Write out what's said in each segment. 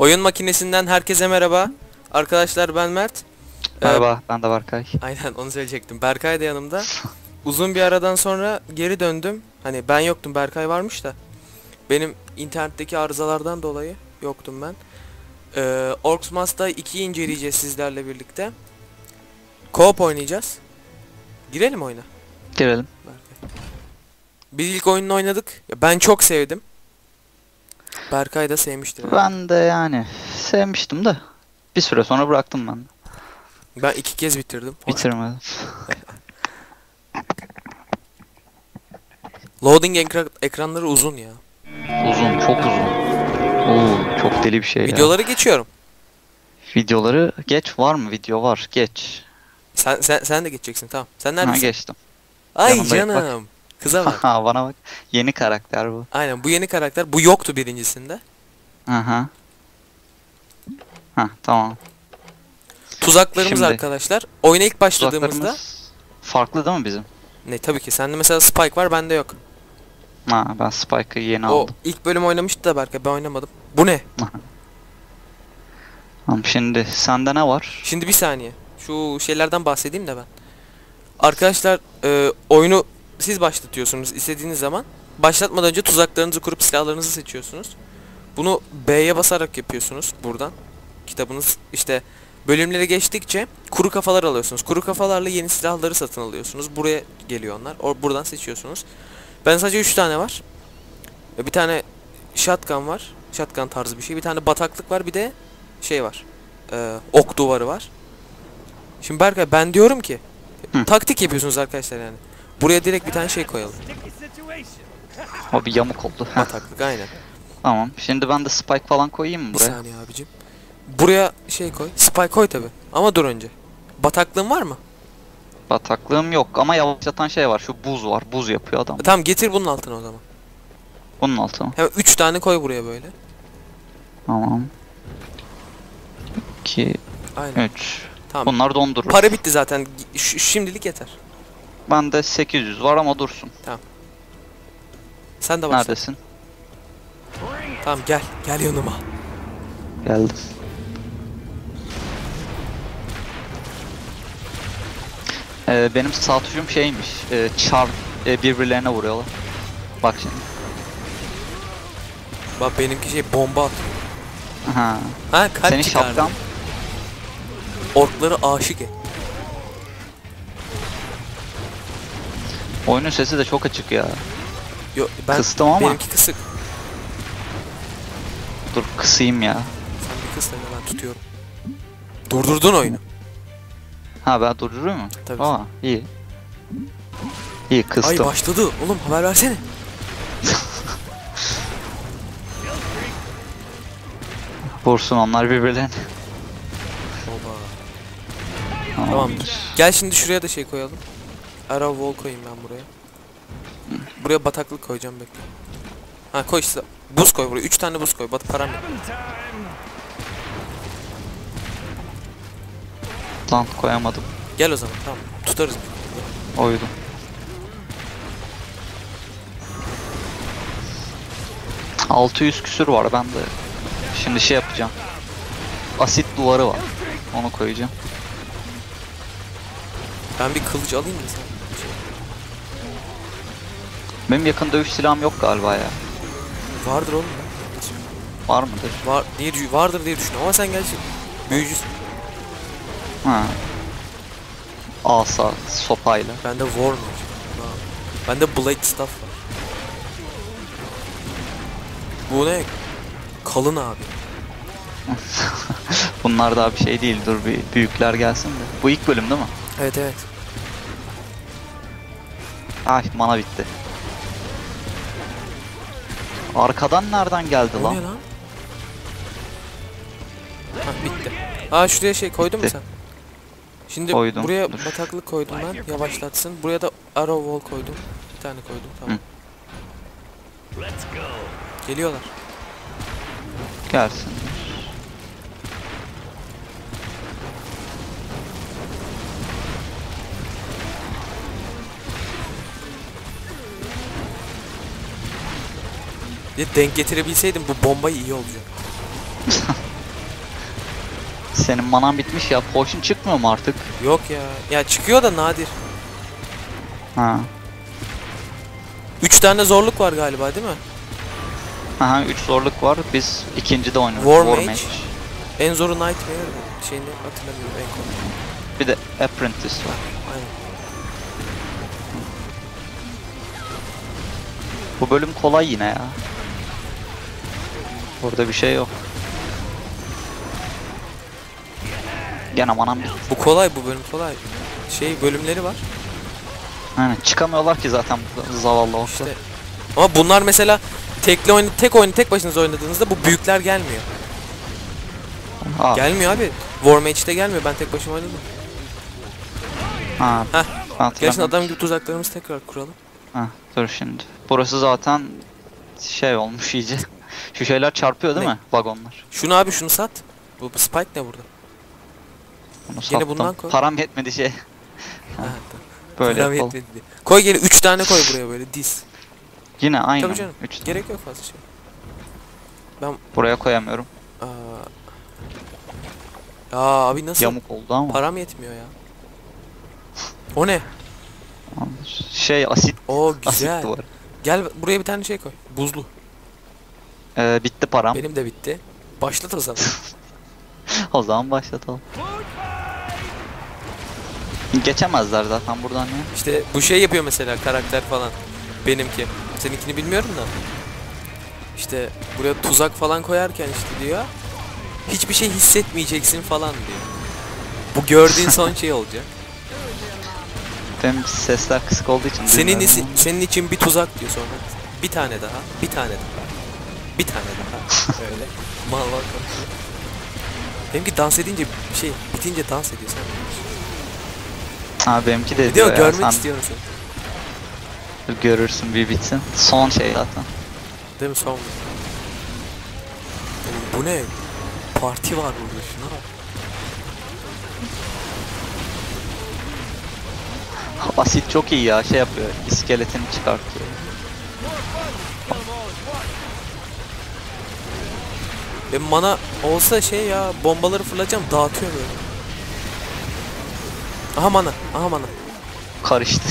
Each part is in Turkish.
Oyun makinesinden herkese merhaba. Arkadaşlar ben Mert. Ee, Merhaba, ben de Berkay. aynen onu söyleyecektim. Berkay da yanımda. Uzun bir aradan sonra geri döndüm. Hani ben yoktum Berkay varmış da. Benim internetteki arızalardan dolayı yoktum ben. Ee, Orcs Must'a 2'yi inceleyeceğiz sizlerle birlikte. Co-op oynayacağız. Girelim oyuna. Girelim. Berkay. Biz ilk oyununu oynadık. Ben çok sevdim. Berkay da sevmiştir. herhalde. Ben de yani sevmiştim de bir süre sonra bıraktım ben. Ben iki kez bitirdim. Bitirmedim. Loading ekra- ekranları uzun ya. Uzun, çok uzun. Oo, çok deli bir şey ya. Videoları geçiyorum. Videoları geç var mı? Video var. Geç. Sen sen sen de geçeceksin tamam. Sen Ha neredesin? geçtim. Ay yanındayım, bak. Kıza bak. Ha bana bak. Yeni karakter bu. Aynen bu yeni karakter. Bu yoktu birincisinde. Aha. Ha tamam. Tuzaklarımız Şimdi. arkadaşlar. Oyuna ilk başladığımızda farklı değil mi bizim? ne tabii ki sende mesela Spike var bende yok. Ha ben Spike'ı yeni O aldım. ilk bölüm oynamıştı da Berkay ben oynamadım. Bu ne? Tamam şimdi sende ne var? Şimdi bir saniye. Şu şeylerden bahsedeyim de ben. Arkadaşlar e, oyunu siz başlatıyorsunuz istediğiniz zaman. Başlatmadan önce tuzaklarınızı kurup silahlarınızı seçiyorsunuz. Bunu B'ye basarak yapıyorsunuz buradan. Kitabınız işte bölümleri geçtikçe kuru kafalar alıyorsunuz. Kuru kafalarla yeni silahları satın alıyorsunuz. Buraya geliyor onlar. O, buradan seçiyorsunuz. Ben sadece 3 tane var. E, Bir tane shotgun var. Shotgun tarzı bir şey. Bir tane bataklık var. Bir de şey var. E, ok duvarı var. Şimdi Berkay ben diyorum ki Hı. taktik yapıyorsunuz arkadaşlar yani. Buraya direkt bir tane şey koyalım. O bir yamuk oldu. Bataklık aynen. tamam. Şimdi ben de Spike falan koyayım mı Bir buraya? saniye abicim. Buraya şey koy. Spy koy tabi. Ama dur önce. Bataklığın var mı? Bataklığım yok ama yavaşlatan şey var. Şu buz var. Buz yapıyor adam. E, tamam getir bunun altına o zaman. Bunun altı mı? Hemen 3 tane koy buraya böyle. Tamam. 2, Aynen. 3. Tamam. Bunlar dondurur. Para bitti zaten. Ş- şimdilik yeter. Bende 800 var ama dursun. Sen de başla. Neredesin? Tamam gel. Gel yanıma. Geldim. Ee, benim sağ tuşum şeymiş. E, çar e, birbirlerine vuruyorlar. Bak şimdi. Bak benimki şey bomba atıyor. Ha. Ha kalp Senin çıkardı. şapkan Orkları aşık et. Oyunun sesi de çok açık ya. Yo, ben Kıstım ama. benimki kısık. Dur kısayım ya. Sen bir kıs da ben tutuyorum. Durdurdun oyunu. Ha ben durduruyor mu? Tabii. Aa iyi. İyi Ay kıstım. başladı. Oğlum haber versene. Vursun onlar birbirlerine. Baba. Tamam. Tamamdır. Gel şimdi şuraya da şey koyalım. Arrow wall koyayım ben buraya. Buraya bataklık koyacağım bekle. Ha koy işte. Buz koy buraya. 3 tane buz koy. Bat param yok. Lan koyamadım. Gel o zaman tamam. Tutarız. Oydum. Altı yüz küsür var bende. Şimdi şey yapacağım. Asit duvarı var. Onu koyacağım. Ben bir kılıç alayım mı sen? Benim yakın dövüş silahım yok galiba ya. Vardır oğlum. Var mıdır? Var diye vardır diye düşünüyorum ama sen gerçi büyücüsün. Ha. Asa, sopayla. Bende mage. Tamam. Bende blade staff var. Bu ne? Kalın abi. Bunlar daha bir şey değil. Dur bir büyükler gelsin de. Bu ilk bölüm değil mi? Evet evet. Ay mana bitti. Arkadan nereden geldi O lan? ne lan? Hah bitti. Aa şuraya şey koydun mu Bitti. sen? Şimdi Koydum, buraya dur. bataklık koydum ben yavaşlatsın. Buraya da arrow wall koydum. Bir tane koydum tamam. Geliyorlar. Gelsin. De denk getirebilseydim bu bombayı iyi olacak. Senin manan bitmiş ya. Potion çıkmıyor mu artık? Yok ya. Ya çıkıyor da nadir. Ha. 3 tane zorluk var galiba değil mi? Aha 3 zorluk var. Biz ikinci de oynuyoruz. War Mage. En zoru Nightmare şeyini hatırlamıyorum en kolay. Bir de Apprentice var. Aynen. Bu bölüm kolay yine ya. Burada bir şey yok. Gene manam. Bu kolay bu bölüm kolay. Şey bölümleri var. Aynen çıkamıyorlar ki zaten bu zavallı orta. İşte. Ama bunlar mesela tekli oyunu tek oyunu tek başınıza oynadığınızda bu büyükler gelmiyor. Ha, Gelmiyor abi. War Mage'de gelmiyor. Ben tek başıma oynadım. ha, Heh, hatırlamıyorum. adam gibi tuzaklarımızı tekrar kuralım. Ha, dur şimdi. Burası zaten şey olmuş iyice. Şu şeyler çarpıyor değil Ne? mi? Vagonlar. Şunu abi şunu sat. Bu, bu Spike ne burada? Bunu sattım. bundan koy. Param yetmedi şey. Ha. Böyle Param yapalım. yetmedi. Koy gene 3 tane koy buraya böyle diz. Yine aynı. Tabii canım. Üç tane. Gerek yok fazla şey. Buraya koyamıyorum. Aa. Ya abi nasıl? Yamuk oldu ama. Param yetmiyor ya. O ne? Şey asit, O asit güzel. duvarı. Gel buraya bir tane şey koy. Buzlu. Ee, bitti param. Benim de bitti. Başlat o zaman. O zaman başlatalım. Geçemezler zaten buradan ya. İşte bu şey yapıyor mesela karakter falan. Benimki. Seninkini bilmiyorum da. İşte buraya tuzak falan koyarken işte diyor. Hiçbir şey hissetmeyeceksin falan diyor. Bu gördüğün son şey olacak. Benim sesler kısık olduğu için Senin senin için bir tuzak diyor sonra. Bir tane daha, bir tane daha. Bir tane daha. Öyle. Mal mal konuşuyor. Benimki dans edince şey bitince dans ediyor sen. Ha benimki de Diyor diyor görmek sen istiyorum seni. görürsün bir bitsin. Son şey zaten. Değil mi son? Oğlum bu ne? Parti var burada şuna bak. Asit çok iyi ya şey yapıyor. iskeletini çıkartıyor. Benim mana olsa şey ya bombaları fırlatacağım dağıtıyor böyle. Aha mana, aha mana. Karıştı.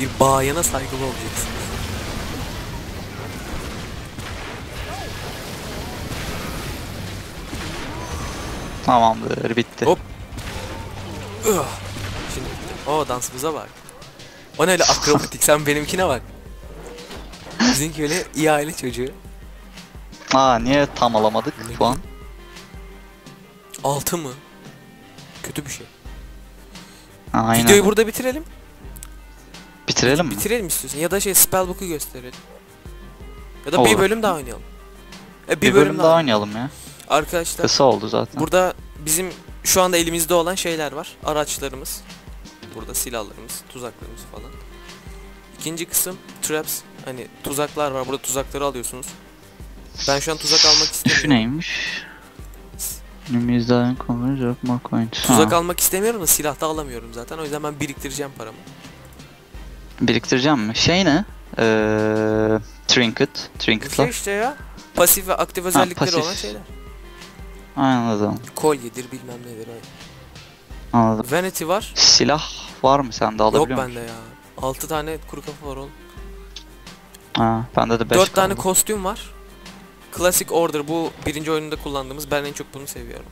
Bir bayana saygılı olacaksın. Tamamdır bitti. Hop. Üh. Şimdi o dansımıza bak. O ne öyle akrobatik sen benimkine bak. Bizimki öyle iyi aile çocuğu. Aa niye tam alamadık Ne şu an? Altı mı? Kötü bir şey. Aynen. Videoyu burada bitirelim. Bitirelim mi? Bitirelim istiyorsan ya da şey spellbook'u gösterelim. Ya da Olur. bir bölüm daha oynayalım. E, bir, bölüm, daha oynayalım ya. Arkadaşlar Kısa oldu zaten. burada bizim şu anda elimizde olan şeyler var. Araçlarımız. Burada silahlarımız, tuzaklarımız falan. İkinci kısım traps. Hani tuzaklar var. Burada tuzakları alıyorsunuz. Ben şu an tuzak almak Şu istemiyorum. neymiş? Enemy's coverage of more coins. Tuzak Ha, almak istemiyorum da silah da alamıyorum zaten. O yüzden ben biriktireceğim paramı. Biriktireceğim mi? Şey ne? Ee, trinket. Bu şey işte ya. Pasif ve aktif özellikleri pasif. olan şeyler. Anladım. Kolyedir bilmem nedir. Ay. Anladım. Vanity var. Silah var mı sende Yok alabiliyor musun? bende ya. 6 tane kuru kafa var oğlum. Ha, bende de 5 4 tane kostüm var. Classic Order bu birinci oyununda kullandığımız. Ben en çok bunu seviyorum.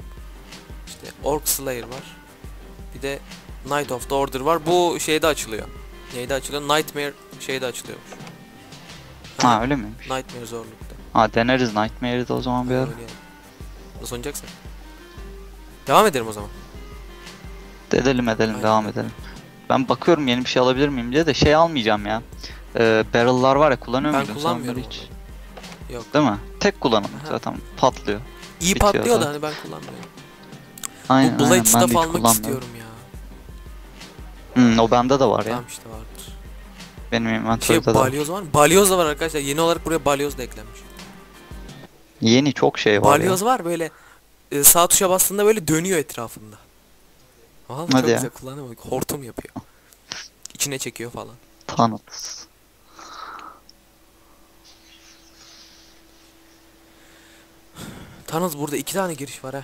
İşte Orc Slayer var. Bir de Knight of the Order var. Bu şeyde açılıyor. Neyde açılıyor? Nightmare şeyde açılıyormuş. Ha öyle miymiş? Nightmare zorlukta. Ha deneriz Nightmare'i de o zaman bir ara. Nasıl oynayacaksın? Devam edelim o zaman. Edelim edelim Aynen. devam edelim. Ben bakıyorum yeni bir şey alabilir miyim diye de şey almayacağım ya. Ee, barrel'lar var ya kullanıyor Ben muydun sen kullanmıyorum hiç? Yok. Değil mi? Tek kullanımlık zaten patlıyor. İyi Bitiyor patlıyor da zaten. hani ben kullanmıyorum. Aynen bu aynen Blade ben de Staff almak istiyorum ya. Hmm, o bende de var ya. Tamam işte vardır. Benim Şey inventörde de var. balyoz var mı? Balyoz da var arkadaşlar. Yeni olarak buraya balyoz da eklenmiş. Yeni çok şey var balyoz ya. var böyle e, sağ tuşa bastığında böyle dönüyor etrafında. Valla çok ya. güzel kullanıyor. Hortum yapıyor. İçine çekiyor falan. Tanıt. Tanız burada iki tane giriş var ha.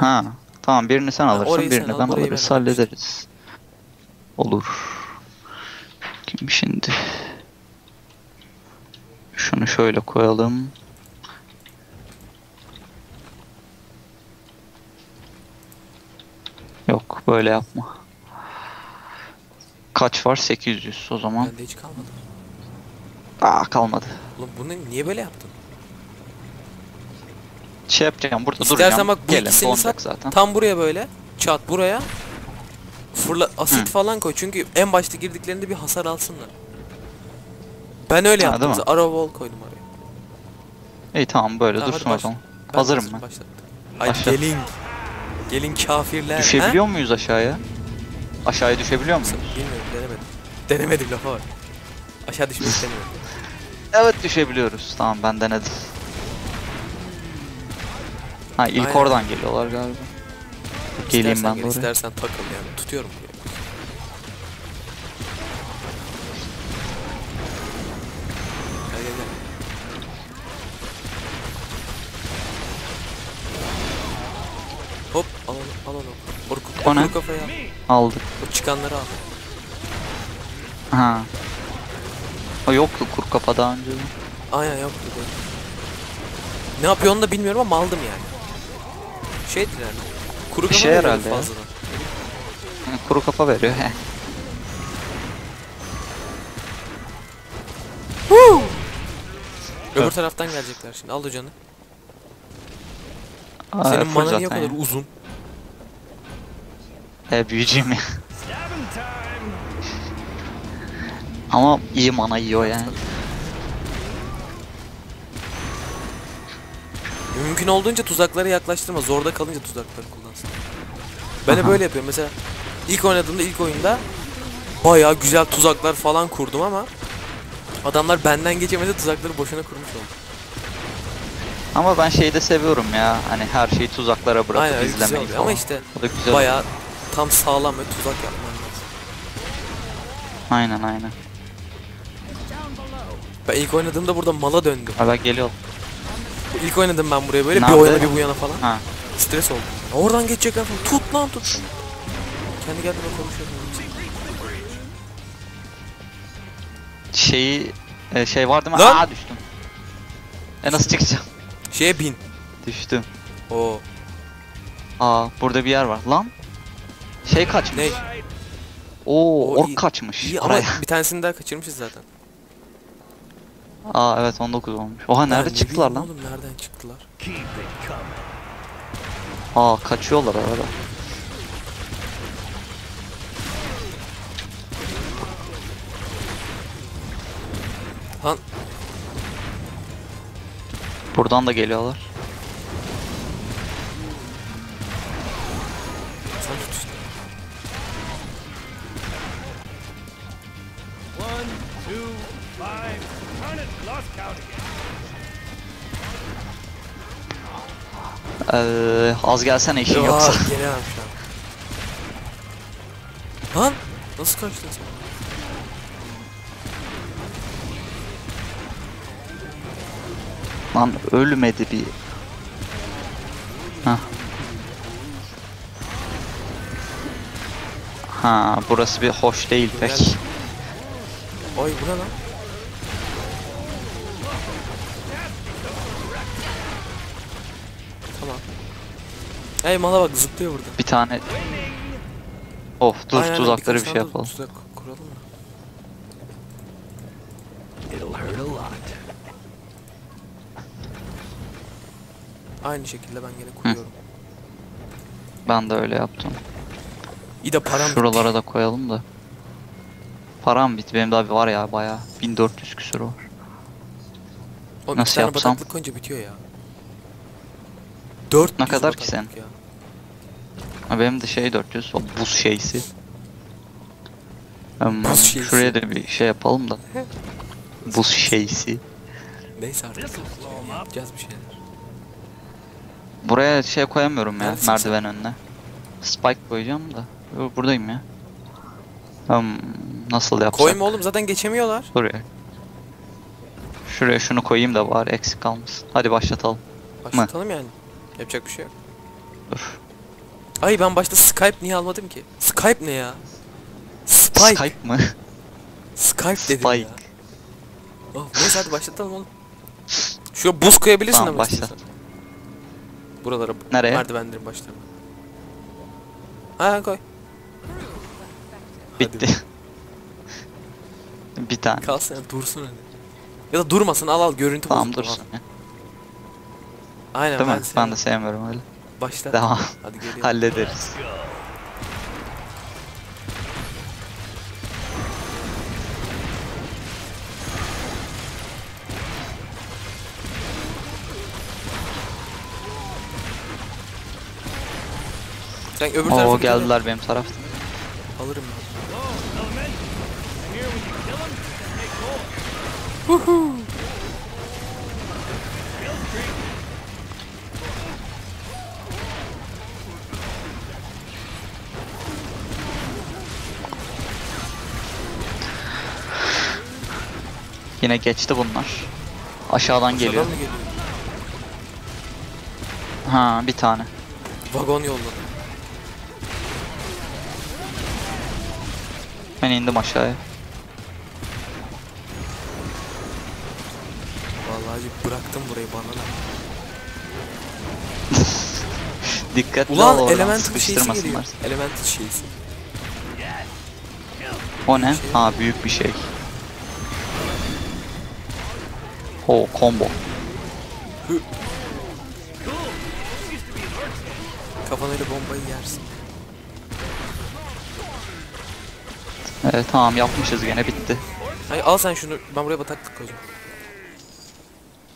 Ha. Tamam birini sen alırsın, sen birini al, ben alırız, ben hallederiz. Olur. Kim şimdi? Şunu şöyle koyalım. Yok, böyle yapma. Kaç var? 800 o zaman. Bende hiç kalmadı. Aa kalmadı. Oğlum bunu niye böyle yaptın? Şey yapacağım, burada İstersen duracağım. bak bu Gelin, ikisini sat. zaten. Tam buraya böyle. Çat buraya. Fırla asit Hı. falan koy. Çünkü en başta girdiklerinde bir hasar alsınlar. Ben öyle Ha, yaptım. Arrow wall koydum oraya. İyi tamam böyle Tamam, dursun zaman. Ben Hazırım ben. başlattım. Başla. gelin. Gelin kafirler. Düşebiliyor muyuz aşağıya? Aşağıya düşebiliyor Ha? muyuz? Bilmiyorum denemedim. Denemedim lafa var. Aşağı düşmek istemiyorum. Evet düşebiliyoruz. Tamam ben denedim. Ha ilk Aynen. oradan geliyorlar galiba. Geleyim İstersen ben gel, oraya. istersen takıl yani. Tutuyorum buraya. Gel gel gel. Hop al onu al onu. Oru, O ne? kafaya al. Aldık. O çıkanları al. Ha. O yoktu kuru kafa daha önce. Aynen yok dedi. Ne yapıyor onu da bilmiyorum ama aldım yani. Şeydir yani. Kuru kafa şey herhalde ya. fazladan. Ha, Kuru kafa veriyor. he. Öbür taraftan gelecekler şimdi. Al o canı. Aa, Senin full mana niye o zaten kadar ya. uzun? He büyücüyüm ya. Ama iyi mana yiyor yani. Mümkün olduğunca tuzaklara yaklaştırma. Zorda kalınca tuzakları kullansın. Ben de böyle yapıyorum. Mesela ilk oynadığımda ilk oyunda bayağı güzel tuzaklar falan kurdum ama adamlar benden geçemedi tuzakları boşuna kurmuş oldu. Ama ben şeyi de seviyorum ya. Hani her şeyi tuzaklara bırakıp Aynen güzel izlemeyi oluyor. falan. Ama işte O da güzel. bayağı tam sağlam ve tuzak yapman lazım. Aynen aynen. Ben ilk oynadığımda burada mala döndüm. Ha bak geliyor. İlk oynadım ben buraya böyle bir Nerede? o yana bir bu yana falan. Ha. Stres oldum. Oradan geçecekler falan. Tut lan tut. Kendi kendime konuşuyorum. Şeyi e, şey var değil mi? Lan! Aa düştüm. E nasıl çıkacağım? Şeye bin. Düştüm. Oo. Aa burada bir yer var. Lan. Şey kaçmış. Ne? Oo, O ork iyi- kaçmış. İyi ama bir tanesini daha kaçırmışız zaten. Aa evet 19 olmuş. Oha nerede ne çıktılar lan? Oğlum nereden çıktılar? Aa kaçıyorlar arada. Lan Buradan da geliyorlar. One, two, five. Count it. Lost count again. Ee, az gelsene işin yoksa. Gelemem şu an. Lan nasıl kaçtın sen? Lan ölmedi bir. Hah. Ha burası bir hoş değil pek. Ay bu ne lan? Ey mala bak zıplıyor burada. Bir tane Of dur Aynen, tuzakları bir şey yapalım. Tuzak kuralım mı? It'll hurt a lot. Aynı şekilde ben gene kuruyorum. Ben de öyle yaptım. İyi de param bitti. Şuralara da koyalım da. Param bitti. Benim daha bir var ya bayağı. 1400 küsür var. Oğlum Nasıl bir tane yapsam? bataklık koyunca bitiyor ya. 400 Ne kadar ki sen? Ya. Ha, benim de şey 400. O buz şeysi. Buz şeysi. Şuraya da bir şey yapalım da. Buz şeysi. Neyse artık. Yapacağız bir şeyler. Buraya şey koyamıyorum ya Neredesin merdiven önüne. Spike koyacağım da. Buradayım ya. Hmm, nasıl yapsak? Koyma oğlum zaten geçemiyorlar. Buraya. Şuraya şunu koyayım da bari eksik kalmasın. Hadi başlatalım. Başlatalım yani. Yapacak bir şey yok. Dur. Ay ben başta Skype niye almadım ki? Skype ne ya? Spike. Skype, Skype mı? dedim Spike. ya. Oh, neyse hadi başlatalım oğlum. Şuraya buz koyabilirsin Tamam, ama başla. Buralara Nereye? merdivenlerin başlarına. Ha koy. Bitti. bir tane. Kalsın dursun hadi. Ya da durmasın al al görüntü Tamam bozuldu, al. dursun ya. Aynen Değil mi? ben, Ben de sevmiyorum öyle. Başla. Devam. Hadi geliyorum. Hallederiz. Sen öbür tarafa Oo geldiler benim taraftan. Alırım ben. Oh, Yine geçti bunlar. Aşağıdan geliyor. Mı geliyor? Ha bir tane. Vagon yolladı. Ben indim aşağıya. Vallahi bıraktım burayı bana da. Dikkatli ol Ulan oradan element bir şeysi geliyor. sıkıştırmasınlar. Element şeysi. O ne? Şey- Ha büyük bir şey. Ho combo. Kafanayla bombayı yersin. Evet tamam yapmışız gene bitti. Hayır al sen şunu ben buraya bataklık koyacağım.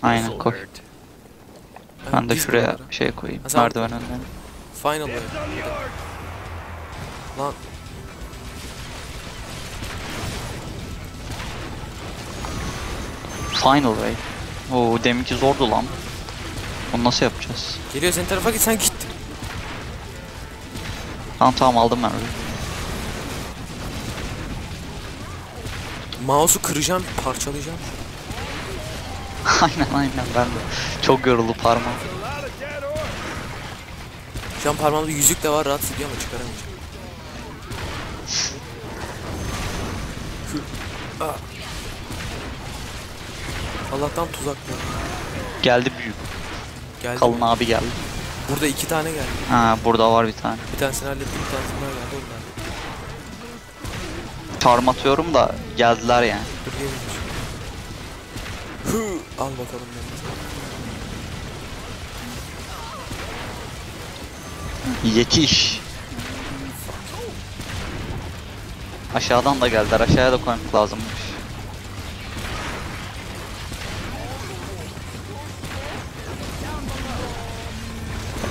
Aynen koy. Ben de şuraya şey koyayım. Ha, sen- Merdiven önüne. Final way. Lan Final way. Oo deminki zordu lan. Onu nasıl yapacağız? geliyor senin tarafa git sen git. Tamam tamam aldım ben orayı. Mouse'u kıracağım, parçalayacağım. aynen aynen ben de. Çok yoruldu parmağım. Şu an parmağımda yüzük de var rahatsız ediyor ama çıkaramayacağım. Allah'tan tuzak var. Geldi büyük. Geldi. Kalın abi geldi. Burada iki tane geldi. Ha burada var bir tane. Bir tanesini hallettim, bir tanesini daha geldi. Orada. Çarm atıyorum da geldiler yani. Dur gelin. Hı, al bakalım ben. Yetiş. Aşağıdan da geldiler. Aşağıya da koymak lazımmış.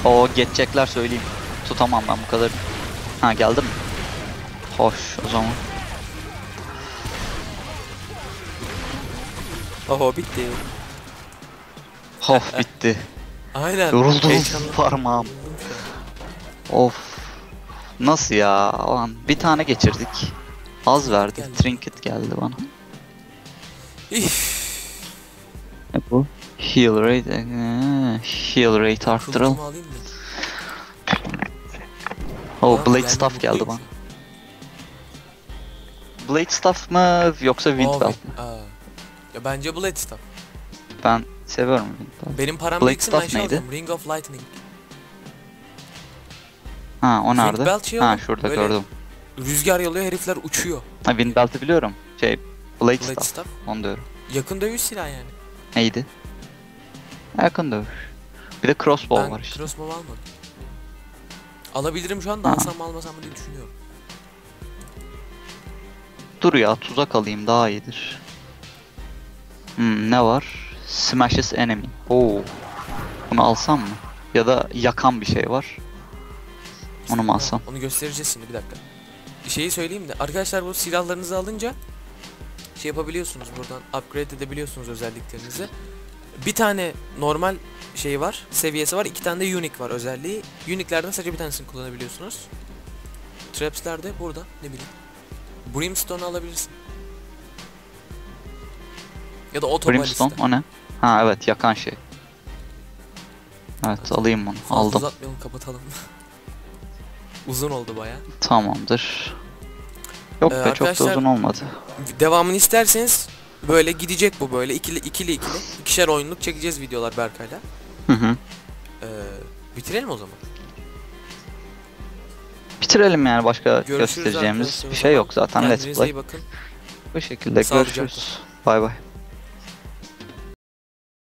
O geçecekler söyleyeyim. Tutamam ben bu kadar. Ha geldi mi? Hoş o zaman. Oho bitti. Hof bitti. Aynen. Yoruldum Heyecanlı. parmağım. Of. Nasıl ya? Ulan bir tane geçirdik. Az verdi. Geldi. Trinket geldi bana. İf. Ne bu? Heal rate, ee, heal rate arttıralım. Oh, blade staff geldi bana. Blade staff mı yoksa şu an. wind Aa, belt wi- mi? Ya bence Blade Staff. Ben seviyorum wind belt. Benim param Blade Staff şey neydi? Ring of Lightning. Ha o nerede? şey Ha şurada böyle gördüm. Rüzgar yalıyor herifler uçuyor. Ha wind belt'i biliyorum. Şey blade, Blade staff. Staff. Onu diyorum. Yakın dövüş silahı yani. Neydi? Yakın dövüş. Bir de crossbow ben var işte. crossbow almadım. Alabilirim şu anda Ha. alsam mı almasam mı diye düşünüyorum. Dur ya tuzak alayım daha iyidir. Hmm, ne var? Smashes enemy. Oo. Bunu alsam mı? Ya da yakan bir şey var. Onu mu alsam? Onu göstereceğiz şimdi bir dakika. Şeyi söyleyeyim de arkadaşlar bu silahlarınızı alınca şey yapabiliyorsunuz buradan upgrade edebiliyorsunuz özelliklerinizi. Bir tane normal şey var, seviyesi var, iki tane de unique var özelliği. Unique'lerden sadece bir tanesini kullanabiliyorsunuz. Traps'ler de burada ne bileyim. Brimstone'u alabilirsin. Ya da otobalista. Brimstone o ne? Ha evet yakan şey. Evet alayım bunu. Fazla Aldım. uzatmayalım kapatalım. Uzun oldu baya. Tamamdır. Yok Ee, be çok da uzun olmadı. Devamını isterseniz böyle gidecek bu böyle ikili ikili ikili. ikişer oyunluk çekeceğiz videolar Berkay'la. Hı hı. Ee, bitirelim o zaman. Bitirelim yani başka Görüşürüz göstereceğimiz bir şey yok zaten. Let's Kendinize play. iyi bakın. Bu şekilde Sağlıcakla. görüşürüz. Bay bay.